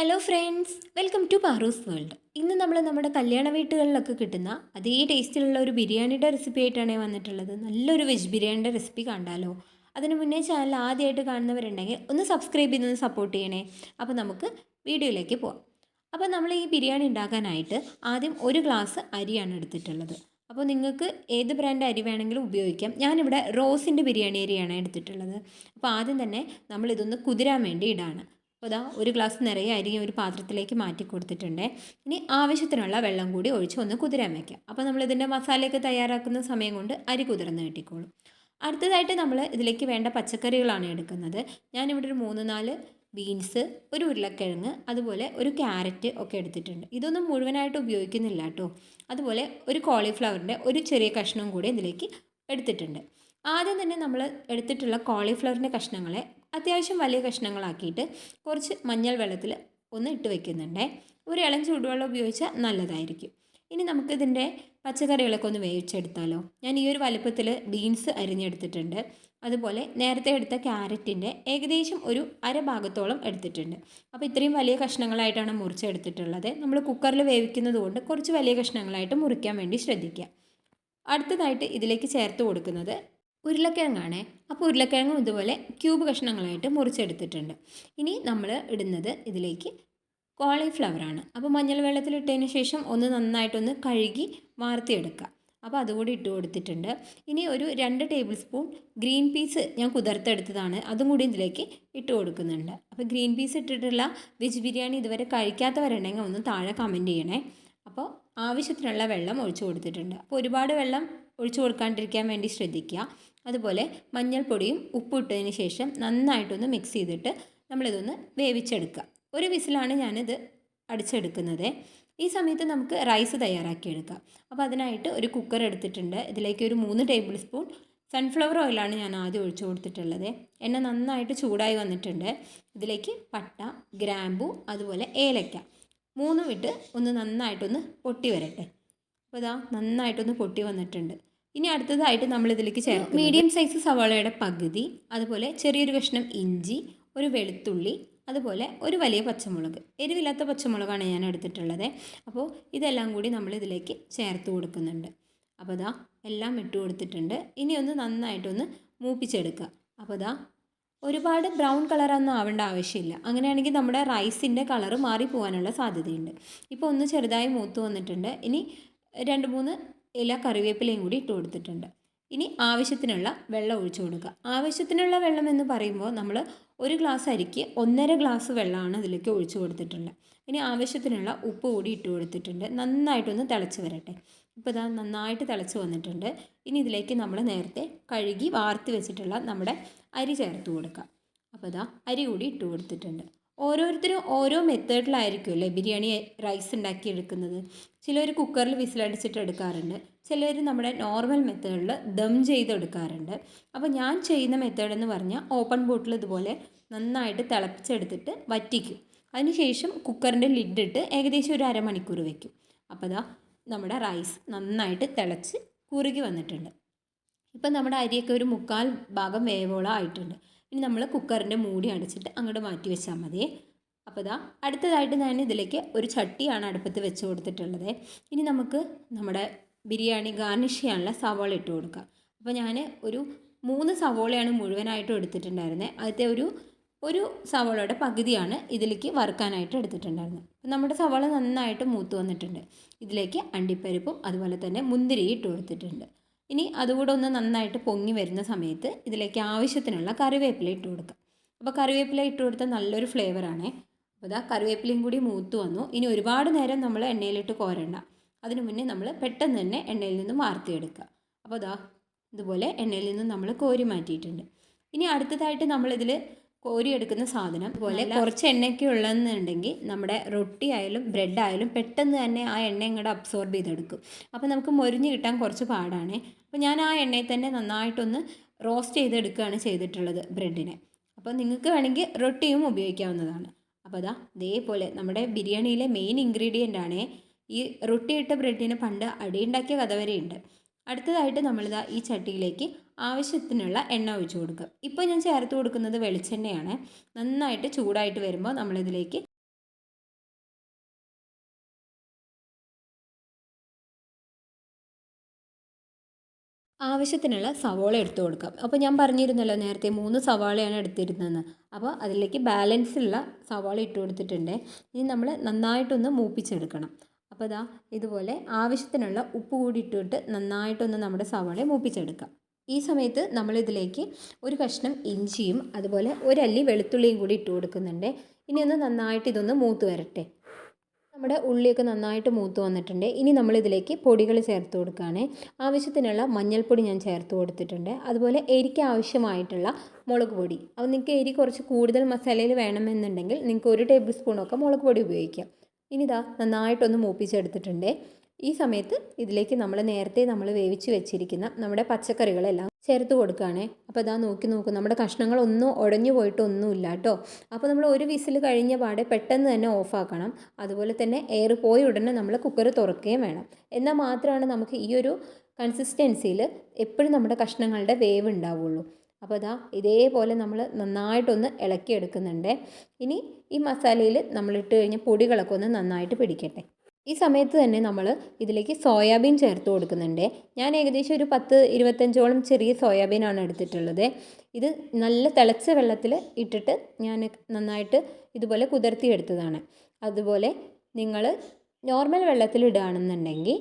Hello friends welcome to Paaru's world ഇന്ന് നമ്മൾ നമ്മുടെ കല്യാണ വീട്ടുകളിലൊക്കെ കിട്ടുന്ന അതേ ടേസ്റ്റിലുള്ള ഒരു ബിരിയാണിയുടെ റെസിപ്പി ആയിട്ടാണ് വന്നിട്ടുള്ളത്. നല്ലൊരു വെജ് ബിരിയാണിയുടെ റെസിപ്പി കണ്ടാലോ? അതിന് മുന്നേ ചാനൽ ആദ്യമായിട്ട് കാണുന്നവരുണ്ടെങ്കിൽ ഒന്ന് സബ്സ്ക്രൈബ് ചെയ്തൊന്ന് സപ്പോർട്ട് ചെയ്യണേ. അപ്പോൾ നമുക്ക് വീഡിയോയിലേക്ക് പോവാം. അപ്പോൾ നമ്മൾ ഈ ബിരിയാണി ഉണ്ടാക്കാനായിട്ട് ആദ്യം ഒരു ഗ്ലാസ് അരിയാണ് എടുത്തിട്ടുള്ളത്. അപ്പോൾ നിങ്ങൾക്ക് ഏത് ബ്രാൻഡ് അരി വേണമെങ്കിലും ഉപയോഗിക്കാം. ഞാനിവിടെ റോസിന്റെ ബിരിയാണി അരിയാണ് എടുത്തിട്ടുള്ളത്. അപ്പോൾ ആദ്യം തന്നെ നമ്മളിതൊന്ന് കുതിരാൻ വേണ്ടി ഇടാണ്. അപ്പോൾ അതാ ഒരു ഗ്ലാസ് നിറയെ അരി ഒരു പാത്രത്തിലേക്ക് മാറ്റി കൊടുത്തിട്ടുണ്ട്. ഇനി ആവശ്യത്തിനുള്ള വെള്ളം കൂടി ഒഴിച്ച് ഒന്ന് കുതിരാൻ വയ്ക്കാം അപ്പോൾ നമ്മൾ ഇതിന്റെ മസാലയൊക്കെ തയ്യാറാക്കുന്ന സമയം കൊണ്ട് അരി കുതിർന്ന് കിട്ടിക്കോളും. അടുത്തതായിട്ട് നമ്മൾ ഇതിലേക്ക് വേണ്ട പച്ചക്കറികളാണ് എടുക്കുന്നത്. ഞാനിവിടെ ഒരു മൂന്ന് നാല് ബീൻസ് ഒരു ഉരുളക്കിഴങ്ങ് അതുപോലെ ഒരു ക്യാരറ്റ് ഒക്കെ എടുത്തിട്ടുണ്ട്. ഇതൊന്നും മുഴുവനായിട്ട് ഉപയോഗിക്കുന്നില്ല കേട്ടോ അതുപോലെ ഒരു കോളിഫ്ലവറിന്റെ ഒരു ചെറിയ കഷ്ണം കൂടി ഇതിലേക്ക് എടുത്തിട്ടുണ്ട്. ആദ്യം തന്നെ നമ്മൾ എടുത്തിട്ടുള്ള കോളിഫ്ലവറിന്റെ കഷ്ണങ്ങളെ അത്യാവശ്യം വലിയ കഷ്ണങ്ങളാക്കിയിട്ട് കുറച്ച് മഞ്ഞൾ വെള്ളത്തിൽ ഒന്ന് ഇട്ട് വെക്കുന്നുണ്ടേ. ഒരു ഇളം ചൂടുവെള്ളം ഉപയോഗിച്ചാൽ നല്ലതായിരിക്കും. ഇനി നമുക്കിതിന്റെ പച്ചക്കറികളൊക്കെ ഒന്ന് വേവിച്ചെടുത്താലോ? ഞാൻ ഈ ഒരു വലുപ്പത്തിൽ ബീൻസ് അരിഞ്ഞെടുത്തിട്ടുണ്ട്. അതുപോലെ നേരത്തെ എടുത്ത ക്യാരറ്റിന്റെ ഏകദേശം ഒരു അര ഭാഗത്തോളം എടുത്തിട്ടുണ്ട്. അപ്പോൾ ഇത്രയും വലിയ കഷ്ണങ്ങളായിട്ടാണ് മുറിച്ചെടുത്തിട്ടുള്ളത്. നമ്മൾ കുക്കറിൽ വേവിക്കുന്നത് കൊണ്ട് കുറച്ച് വലിയ കഷ്ണങ്ങളായിട്ട് മുറിക്കാൻ വേണ്ടി ശ്രദ്ധിക്കുക. അടുത്തതായിട്ട് ഇതിലേക്ക് ചേർത്ത് കൊടുക്കുന്നത് ഉരുളക്കിഴങ്ങാണ്. അപ്പോൾ ഉരുളക്കിഴങ്ങും ഇതുപോലെ ക്യൂബ് കഷ്ണങ്ങളായിട്ട് മുറിച്ചെടുത്തിട്ടുണ്ട്. ഇനി നമ്മൾ ഇടുന്നത് ഇതിലേക്ക് കോളിഫ്ലവറാണ് അപ്പോൾ മഞ്ഞൾ വെള്ളത്തിൽ വെള്ളത്തിലിട്ടതിന് ശേഷം ഒന്ന് നന്നായിട്ടൊന്ന് കഴുകി വാർത്തിയെടുക്കുക. അപ്പോൾ അതുകൂടി ഇട്ട് കൊടുത്തിട്ടുണ്ട്. ഇനി ഒരു രണ്ട് ടേബിൾ സ്പൂൺ ഗ്രീൻ പീസ് ഞാൻ കുതിർത്തെടുത്തതാണ്. അതും കൂടി ഇതിലേക്ക് ഇട്ട് കൊടുക്കുന്നുണ്ട്. അപ്പോൾ ഗ്രീൻ പീസ് ഇട്ടിട്ടുള്ള വെജ് ബിരിയാണി ഇതുവരെ കഴിക്കാത്തവരുണ്ടെങ്കിൽ ഒന്ന് താഴെ കമന്റ് ചെയ്യണേ. അപ്പോൾ ആവശ്യത്തിനുള്ള വെള്ളം ഒഴിച്ചു കൊടുത്തിട്ടുണ്ട്. അപ്പോൾ ഒരുപാട് വെള്ളം ഒഴിച്ചു കൊടുക്കാണ്ടിരിക്കാൻ വേണ്ടി ശ്രദ്ധിക്കുക. അതുപോലെ മഞ്ഞൾപ്പൊടിയും ഉപ്പും ഇട്ടതിന് ശേഷം നന്നായിട്ടൊന്ന് മിക്സ് ചെയ്തിട്ട് നമ്മളിതൊന്ന് വേവിച്ചെടുക്കുക. ഒരു വിസിലാണ് ഞാനിത് അടിച്ചെടുക്കുന്നത്. ഈ സമയത്ത് നമുക്ക് റൈസ് തയ്യാറാക്കിയെടുക്കാം. അപ്പോൾ അതിനായിട്ട് ഒരു കുക്കർ എടുത്തിട്ടുണ്ട്. ഇതിലേക്ക് ഒരു മൂന്ന് ടേബിൾ സ്പൂൺ സൺഫ്ലവർ ഓയിലാണ് ഞാൻ ആദ്യം ഒഴിച്ചു കൊടുത്തിട്ടുള്ളത്. എണ്ണ നന്നായിട്ട് ചൂടായി വന്നിട്ടുണ്ട്. ഇതിലേക്ക് പട്ട ഗ്രാമ്പു അതുപോലെ ഏലക്ക മൂന്നും ഇട്ട് ഒന്ന് നന്നായിട്ടൊന്ന് പൊട്ടി വരട്ടെ. അപ്പോൾ ഇതാ നന്നായിട്ടൊന്ന് പൊട്ടി വന്നിട്ടുണ്ട്. ഇനി അടുത്തതായിട്ട് നമ്മൾ ഇതിലേക്ക് ചേർക്കും മീഡിയം സൈസ് സവാളയുടെ പകുതി അതുപോലെ ചെറിയൊരു കഷ്ണം ഇഞ്ചി ഒരു വെളുത്തുള്ളി അതുപോലെ ഒരു വലിയ പച്ചമുളക്. എരിവില്ലാത്ത പച്ചമുളകാണ് ഞാൻ എടുത്തിട്ടുള്ളത്. അപ്പോൾ ഇതെല്ലാം കൂടി നമ്മൾ ഇതിലേക്ക് ചേർത്ത് കൊടുക്കുന്നുണ്ട്. അപ്പോൾ ഇതാ എല്ലാം ഇട്ട് കൊടുത്തിട്ടുണ്ട്. ഇനി ഒന്ന് നന്നായിട്ടൊന്ന് മൂപ്പിച്ചെടുക്കുക. അപ്പോൾ ഇതാ ഒരുപാട് ബ്രൗൺ കളറൊന്നും ആവേണ്ട ആവശ്യമില്ല. അങ്ങനെയാണെങ്കിൽ നമ്മുടെ റൈസിന്റെ കളറ് മാറിപ്പോകാനുള്ള സാധ്യതയുണ്ട്. ഇപ്പോൾ ഒന്ന് ചെറുതായി മൂത്ത് വന്നിട്ടുണ്ട്. ഇനി രണ്ട് മൂന്ന് ഇല കറിവേപ്പിലയും കൂടി ഇട്ട് കൊടുത്തിട്ടുണ്ട്. ഇനി ആവശ്യത്തിനുള്ള വെള്ളം ഒഴിച്ചു കൊടുക്കുക. ആവശ്യത്തിനുള്ള വെള്ളം എന്ന് പറയുമ്പോൾ നമ്മൾ ഒരു ഗ്ലാസ് അരിക്ക് ഒന്നര ഗ്ലാസ് വെള്ളമാണ് ഇതിലേക്ക് ഒഴിച്ചു കൊടുത്തിട്ടുള്ളത്. ഇനി ആവശ്യത്തിനുള്ള ഉപ്പ് കൂടി ഇട്ട് കൊടുത്തിട്ടുണ്ട്. നന്നായിട്ടൊന്ന് തിളച്ച് വരട്ടെ. ഇപ്പോൾ ഇതാ നന്നായിട്ട് തിളച്ച് വന്നിട്ടുണ്ട്. ഇനി ഇതിലേക്ക് നമ്മൾ നേരത്തെ കഴുകി വാർത്തി വെച്ചിട്ടുള്ള നമ്മുടെ അരി ചേർത്ത് കൊടുക്കുക. അപ്പോൾ ഇതാ അരി കൂടി ഇട്ട് കൊടുത്തിട്ടുണ്ട്. ഓരോരുത്തരും ഓരോ മെത്തേഡിലായിരിക്കും അല്ലേ ബിരിയാണി റൈസ് ഉണ്ടാക്കി എടുക്കുന്നത് ചിലർ കുക്കറിൽ വിസിലടിച്ചിട്ട് എടുക്കാറുണ്ട്. ചിലർ നമ്മുടെ നോർമൽ മെത്തേഡിൽ ദം ചെയ്തെടുക്കാറുണ്ട് അപ്പോൾ ഞാൻ ചെയ്യുന്ന മെത്തേഡ് എന്ന് പറഞ്ഞാൽ ഓപ്പൺ ബോട്ടിൽ ഇതുപോലെ നന്നായിട്ട് തിളപ്പിച്ചെടുത്തിട്ട് വറ്റിക്കും. അതിനുശേഷം കുക്കറിന്റെ ലിഡിട്ട് ഏകദേശം ഒരു അരമണിക്കൂർ വയ്ക്കും അപ്പോൾ ദാ നമ്മുടെ റൈസ് നന്നായിട്ട് തിളച്ച് കുറുകി വന്നിട്ടുണ്ട്. ഇപ്പം നമ്മുടെ അരിയൊക്കെ ഒരു മുക്കാൽ ഭാഗം വേവോളം ആയിട്ടുണ്ട്. ഇനി നമ്മൾ കുക്കറിന്റെ മൂടി അടച്ചിട്ട് അങ്ങോട്ട് മാറ്റി വെച്ചാൽ മതി. അപ്പോൾ ഇതാ അടുത്തതായിട്ട് ഞാൻ ഇതിലേക്ക് ഒരു ചട്ടിയാണ് അടുപ്പത്ത് വെച്ച് കൊടുത്തിട്ടുള്ളത്. ഇനി നമുക്ക് നമ്മുടെ ബിരിയാണി ഗാർണിഷ് ചെയ്യാനുള്ള സവാള ഇട്ട് കൊടുക്കാം. അപ്പോൾ ഞാൻ ഒരു മൂന്ന് സവോളയാണ് മുഴുവനായിട്ടും എടുത്തിട്ടുണ്ടായിരുന്നത് അതിന്റെ ഒരു ഒരു സവോളയുടെ പകുതിയാണ് ഇതിലേക്ക് വറുക്കാനായിട്ട് എടുത്തിട്ടുണ്ടായിരുന്നത് അപ്പം നമ്മുടെ സവോള നന്നായിട്ട് മൂത്ത് വന്നിട്ടുണ്ട്. ഇതിലേക്ക് അണ്ടിപ്പരിപ്പും അതുപോലെ തന്നെ മുന്തിരി ഇട്ട് കൊടുത്തിട്ടുണ്ട്. ഇനി അതുകൂടെ ഒന്ന് നന്നായിട്ട് പൊങ്ങി വരുന്ന സമയത്ത് ഇതിലേക്ക് ആവശ്യത്തിനുള്ള കറിവേപ്പില ഇട്ട് കൊടുക്കുക അപ്പോൾ കറിവേപ്പില ഇട്ട് കൊടുത്താൽ നല്ലൊരു ഫ്ലേവറാണ് അപ്പോൾ ഇതാ കറിവേപ്പിലയും കൂടി മൂത്ത് വന്നു. ഇനി ഒരുപാട് നേരം നമ്മൾ എണ്ണയിലിട്ട് കോരണ്ട. അതിനു മുന്നേ നമ്മൾ പെട്ടെന്ന് തന്നെ എണ്ണയിൽ നിന്ന് വാർത്തിയെടുക്കുക. അപ്പോൾ ഇതാ ഇതുപോലെ എണ്ണയിൽ നിന്ന് നമ്മൾ കോരി മാറ്റിയിട്ടുണ്ട്. ഇനി അടുത്തതായിട്ട് നമ്മളിതിൽ കോരിയെടുക്കുന്ന സാധനം. അതുപോലെ കുറച്ച് എണ്ണയൊക്കെ ഉള്ളതെന്നുണ്ടെങ്കിൽ നമ്മുടെ റൊട്ടി ആയാലും ബ്രെഡ് ആയാലും പെട്ടെന്ന് തന്നെ ആ എണ്ണ ഇങ്ങോട്ട് അബ്സോർബ് ചെയ്തെടുക്കും. അപ്പോൾ നമുക്ക് മൊരിഞ്ഞ് കിട്ടാൻ കുറച്ച് പാടാണ്. അപ്പോൾ ഞാൻ ആ എണ്ണയിൽ തന്നെ നന്നായിട്ടൊന്ന് റോസ്റ്റ് ചെയ്തെടുക്കുകയാണ് ചെയ്തിട്ടുള്ളത് ബ്രെഡിനെ. അപ്പോൾ നിങ്ങൾക്ക് വേണമെങ്കിൽ റൊട്ടിയും ഉപയോഗിക്കാവുന്നതാണ്. അപ്പോൾ അതാ ഇതേപോലെ നമ്മുടെ ബിരിയാണിയിലെ മെയിൻ ഇൻഗ്രീഡിയന്റ് ആണ്. ഈ റൊട്ടിയിട്ട ബ്രെഡിന് പണ്ട് അടിയുണ്ടാക്കിയ കഥ വരെയുണ്ട്. അടുത്തതായിട്ട് നമ്മളിതാ ഈ ചട്ടിയിലേക്ക് ആവശ്യത്തിനുള്ള എണ്ണ ഒഴിച്ചു കൊടുക്കുക. ഇപ്പോൾ ഞാൻ ചേർത്ത് കൊടുക്കുന്നത് വെളിച്ചെണ്ണയാണ്. നന്നായിട്ട് ചൂടായിട്ട് വരുമ്പോൾ നമ്മളിതിലേക്ക് ആവശ്യത്തിനുള്ള സവാള എടുത്തു കൊടുക്കാം അപ്പോൾ ഞാൻ പറഞ്ഞിരുന്നല്ലോ നേരത്തെ മൂന്ന് സവാളയാണ് എടുത്തിരുന്നതെന്ന്. അപ്പോൾ അതിലേക്ക് ബാലൻസ് ഉള്ള സവാള ഇട്ട് കൊടുത്തിട്ടുണ്ട്. ഇനി നമ്മൾ നന്നായിട്ടൊന്ന് മൂപ്പിച്ചെടുക്കണം. അപ്പോൾ ഇതാ ഇതുപോലെ ആവശ്യത്തിനുള്ള ഉപ്പ് കൂടി ഇട്ടിട്ട് നന്നായിട്ടൊന്ന് നമ്മുടെ സവാളയെ മൂപ്പിച്ചെടുക്കാം. ഈ സമയത്ത് നമ്മളിതിലേക്ക് ഒരു കഷ്ണം ഇഞ്ചിയും അതുപോലെ ഒരല്ലി വെളുത്തുള്ളിയും കൂടി ഇട്ട് കൊടുക്കുന്നുണ്ട്. ഇനി ഒന്ന് നന്നായിട്ട് ഇതൊന്ന് മൂത്ത് വരട്ടെ. നമ്മുടെ ഉള്ളിയൊക്കെ നന്നായിട്ട് മൂത്ത് വന്നിട്ടുണ്ട്. ഇനി നമ്മളിതിലേക്ക് പൊടികൾ ചേർത്ത് കൊടുക്കുകയാണ്. ആവശ്യത്തിനുള്ള മഞ്ഞൾപ്പൊടി ഞാൻ ചേർത്ത് കൊടുത്തിട്ടുണ്ട്. അതുപോലെ എരിക്ക് ആവശ്യമായിട്ടുള്ള മുളക് പൊടി. അപ്പോൾ നിങ്ങൾക്ക് എരി കുറച്ച് കൂടുതൽ മസാലയിൽ വേണമെന്നുണ്ടെങ്കിൽ നിങ്ങൾക്ക് ഒരു ടേബിൾ സ്പൂണൊക്കെ മുളക് പൊടി ഉപയോഗിക്കാം. ഇനി ഇതാ നന്നായിട്ടൊന്ന് മൂപ്പിച്ചെടുത്തിട്ടുണ്ട്. ഈ സമയത്ത് ഇതിലേക്ക് നമ്മൾ നേരത്തെ നമ്മൾ വേവിച്ച് വെച്ചിരിക്കുന്ന നമ്മുടെ പച്ചക്കറികളെല്ലാം ചേർത്ത് കൊടുക്കുകയാണേ. അപ്പോൾ ഇതാ നോക്കി നോക്കും നമ്മുടെ കഷ്ണങ്ങളൊന്നും ഉടഞ്ഞു പോയിട്ടൊന്നുമില്ല കേട്ടോ അപ്പോൾ നമ്മൾ ഒരു വിസിൽ കഴിഞ്ഞ പാടെ പെട്ടെന്ന് തന്നെ ഓഫാക്കണം. അതുപോലെ തന്നെ എയർ പോയി ഉടനെ നമ്മൾ കുക്കർ തുറക്കുകയും വേണം. എന്നാൽ മാത്രമാണ് നമുക്ക് ഈ ഒരു കൺസിസ്റ്റൻസിയിൽ എപ്പോഴും നമ്മുടെ കഷ്ണങ്ങളുടെ വേവ് ഉണ്ടാവുള്ളൂ. അപ്പോൾ ഇതാ ഇതേപോലെ നമ്മൾ നന്നായിട്ടൊന്ന് ഇളക്കിയെടുക്കുന്നുണ്ട്. ഇനി ഈ മസാലയിൽ നമ്മളിട്ട് കഴിഞ്ഞ പൊടികളൊക്കെ ഒന്ന് നന്നായിട്ട് പിടിക്കട്ടെ. ഈ സമയത്ത് തന്നെ നമ്മൾ ഇതിലേക്ക് സോയാബീൻ ചേർത്ത് കൊടുക്കുന്നുണ്ട്. ഞാൻ ഏകദേശം ഒരു പത്ത് ഇരുപത്തഞ്ചോളം ചെറിയ സോയാബീനാണ് എടുത്തിട്ടുള്ളത്. ഇത് നല്ല തിളച്ച വെള്ളത്തിൽ ഇട്ടിട്ട് ഞാൻ നന്നായിട്ട് ഇതുപോലെ കുതിർത്തി എടുത്തതാണ് അതുപോലെ നിങ്ങൾ നോർമൽ വെള്ളത്തിൽ ഇടുകയാണെന്നുണ്ടെങ്കിൽ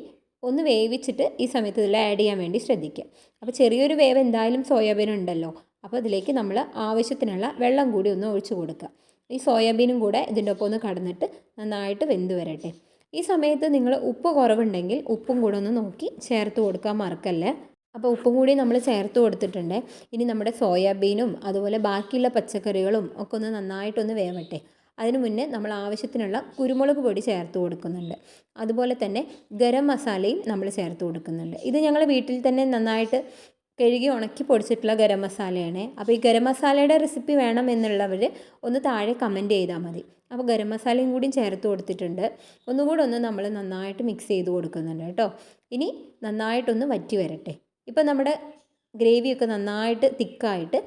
ഒന്ന് വേവിച്ചിട്ട് ഈ സമയത്ത് ഇതിൽ ആഡ് ചെയ്യാൻ വേണ്ടി ശ്രദ്ധിക്കുക. അപ്പോൾ ചെറിയൊരു വേവ് എന്തായാലും സോയാബീൻ ഉണ്ടല്ലോ. അപ്പോൾ ഇതിലേക്ക് നമ്മൾ ആവശ്യത്തിനുള്ള വെള്ളം കൂടി ഒന്ന് ഒഴിച്ചു കൊടുക്കുക. ഈ സോയാബീനും കൂടെ ഇതിന്റെ ഒപ്പം ഒന്ന് കടന്നിട്ട് നന്നായിട്ട് വെന്ത് വരട്ടെ. ഈ സമയത്ത് നിങ്ങൾ ഉപ്പ് കുറവുണ്ടെങ്കിൽ ഉപ്പും കൂടെ ഒന്ന് നോക്കി ചേർത്ത് കൊടുക്കാൻ മറക്കല്ലേ? അപ്പോൾ ഉപ്പും കൂടി നമ്മൾ ചേർത്ത് കൊടുത്തിട്ടുണ്ട്. ഇനി നമ്മുടെ സോയാബീനും അതുപോലെ ബാക്കിയുള്ള പച്ചക്കറികളും ഒക്കെ ഒന്ന് നന്നായിട്ടൊന്ന് വേവട്ടെ. അതിന് മുന്നേ നമ്മൾ ആവശ്യത്തിനുള്ള കുരുമുളക് പൊടി ചേർത്ത് കൊടുക്കുന്നുണ്ട്. അതുപോലെ തന്നെ ഗരം മസാലയും നമ്മൾ ചേർത്ത് കൊടുക്കുന്നുണ്ട്. ഇത് ഞങ്ങൾ വീട്ടിൽ തന്നെ നന്നായിട്ട് കഴുകി ഉണക്കി പൊടിച്ചിട്ടുള്ള ഗരം മസാലയാണ്. അപ്പോൾ ഈ ഗരം മസാലയുടെ റെസിപ്പി വേണം എന്നുള്ളവർ ഒന്ന് താഴെ കമന്റ് ചെയ്താൽ മതി. അപ്പോൾ ഗരം മസാലയും കൂടി ചേർത്ത് കൊടുത്തിട്ടുണ്ട്. ഒന്നുകൂടെ ഒന്ന് നമ്മൾ നന്നായിട്ട് മിക്സ് ചെയ്ത് കൊടുക്കുന്നുണ്ട് കേട്ടോ. ഇനി നന്നായിട്ടൊന്ന് വറ്റി വരട്ടെ. ഇപ്പോൾ നമ്മുടെ ഗ്രേവിയൊക്കെ നന്നായിട്ട് തിക്കായിട്ട്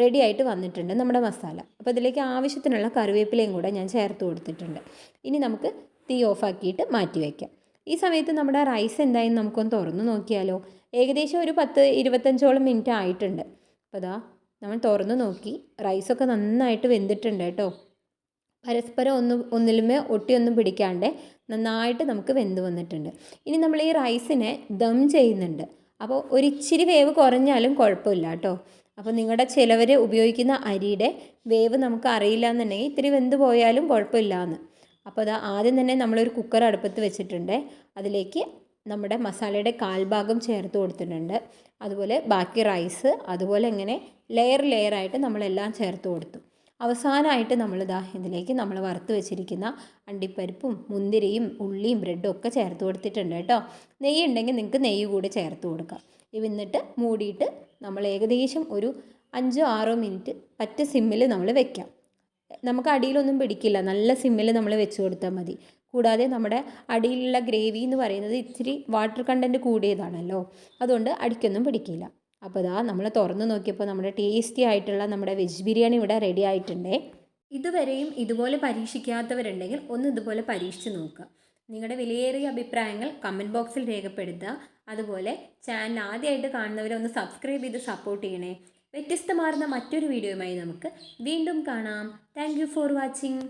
റെഡി ആയിട്ട് വന്നിട്ടുണ്ട് നമ്മുടെ മസാല. അപ്പോൾ ഇതിലേക്ക് ആവശ്യത്തിനുള്ള കറിവേപ്പിലയും കൂടെ ഞാൻ ചേർത്ത് കൊടുത്തിട്ടുണ്ട്. ഇനി നമുക്ക് തീ ഓഫാക്കിയിട്ട് മാറ്റി വയ്ക്കാം. ഈ സമയത്ത് നമ്മുടെ റൈസ് എന്തായാലും നമുക്കൊന്ന് തുറന്ന് നോക്കിയാലോ? ഏകദേശം ഒരു പത്ത് ഇരുപത്തഞ്ചോളം മിനിറ്റ് ആയിട്ടുണ്ട്. അപ്പോൾ അതാ നമ്മൾ തുറന്ന് നോക്കി. റൈസൊക്കെ നന്നായിട്ട് വെന്തിട്ടുണ്ട് കേട്ടോ. പരസ്പരം ഒന്ന് ഒന്നിലുമേ ഒട്ടിയൊന്നും പിടിക്കാണ്ട് നന്നായിട്ട് നമുക്ക് വെന്ത് വന്നിട്ടുണ്ട്. ഇനി നമ്മൾ ഈ റൈസിനെ ദം ചെയ്യുന്നുണ്ട്. അപ്പോൾ ഒരിച്ചിരി വേവ് കുറഞ്ഞാലും കുഴപ്പമില്ല കേട്ടോ. അപ്പോൾ നിങ്ങളുടെ ചിലവർ ഉപയോഗിക്കുന്ന അരിയുടെ വേവ് നമുക്ക് അറിയില്ല എന്നുണ്ടെങ്കിൽ ഇത്തിരി വെന്ത് പോയാലും കുഴപ്പമില്ല എന്ന് അപ്പോൾ അത് ആദ്യം തന്നെ നമ്മളൊരു കുക്കർ അടുപ്പത്ത് വെച്ചിട്ടുണ്ട്. അതിലേക്ക് നമ്മുടെ മസാലയുടെ കാൽഭാഗം ചേർത്ത് കൊടുത്തിട്ടുണ്ട്. അതുപോലെ ബാക്കി റൈസ് അതുപോലെ ഇങ്ങനെ ലെയർ ലെയർ ലെയറായിട്ട് നമ്മളെല്ലാം ചേർത്ത് കൊടുത്തു. അവസാനമായിട്ട് നമ്മളിതാ ഇതിലേക്ക് നമ്മൾ വറുത്ത് വെച്ചിരിക്കുന്ന അണ്ടിപ്പരിപ്പും മുന്തിരിയും ഉള്ളിയും ബ്രെഡും ഒക്കെ ചേർത്ത് കൊടുത്തിട്ടുണ്ട് കേട്ടോ. നെയ്യ് ഉണ്ടെങ്കിൽ നിങ്ങൾക്ക് നെയ്യ് കൂടി ചേർത്ത് കൊടുക്കാം. എന്നിട്ട് മൂടിയിട്ട് നമ്മൾ ഏകദേശം ഒരു അഞ്ചോ ആറോ മിനിറ്റ് പറ്റ സിമ്മിൽ നമ്മൾ വെക്കാം. നമുക്ക് അടിയിലൊന്നും പിടിക്കില്ല. നല്ല സിമ്മിൽ നമ്മൾ വെച്ച് കൊടുത്താൽ മതി. കൂടാതെ നമ്മുടെ അടിയിലുള്ള ഗ്രേവി എന്ന് പറയുന്നത് ഇച്ചിരി വാട്ടർ കണ്ടന്റ് കൂടിയതാണല്ലോ. അതുകൊണ്ട് അടിക്കൊന്നും പിടിക്കില്ല. അപ്പോൾ ഇതാ നമ്മൾ തുറന്ന് നോക്കിയപ്പോൾ നമ്മുടെ ടേസ്റ്റി ആയിട്ടുള്ള നമ്മുടെ വെജ് ബിരിയാണി ഇവിടെ റെഡി ആയിട്ടുണ്ടേ. ഇതുവരെയും ഇതുപോലെ പരീക്ഷിക്കാത്തവരുണ്ടെങ്കിൽ ഒന്ന് ഇതുപോലെ പരീക്ഷിച്ച് നോക്കുക. നിങ്ങളുടെ വിലയേറിയ അഭിപ്രായങ്ങൾ കമന്റ് ബോക്സിൽ രേഖപ്പെടുത്തുക. അതുപോലെ ചാനൽ ആദ്യമായിട്ട് കാണുന്നവരെ ഒന്ന് സബ്സ്ക്രൈബ് ചെയ്ത് സപ്പോർട്ട് ചെയ്യണേ. വ്യത്യസ്തമാർന്ന മറ്റൊരു വീഡിയോയുമായി നമുക്ക് വീണ്ടും കാണാം. Thank for watching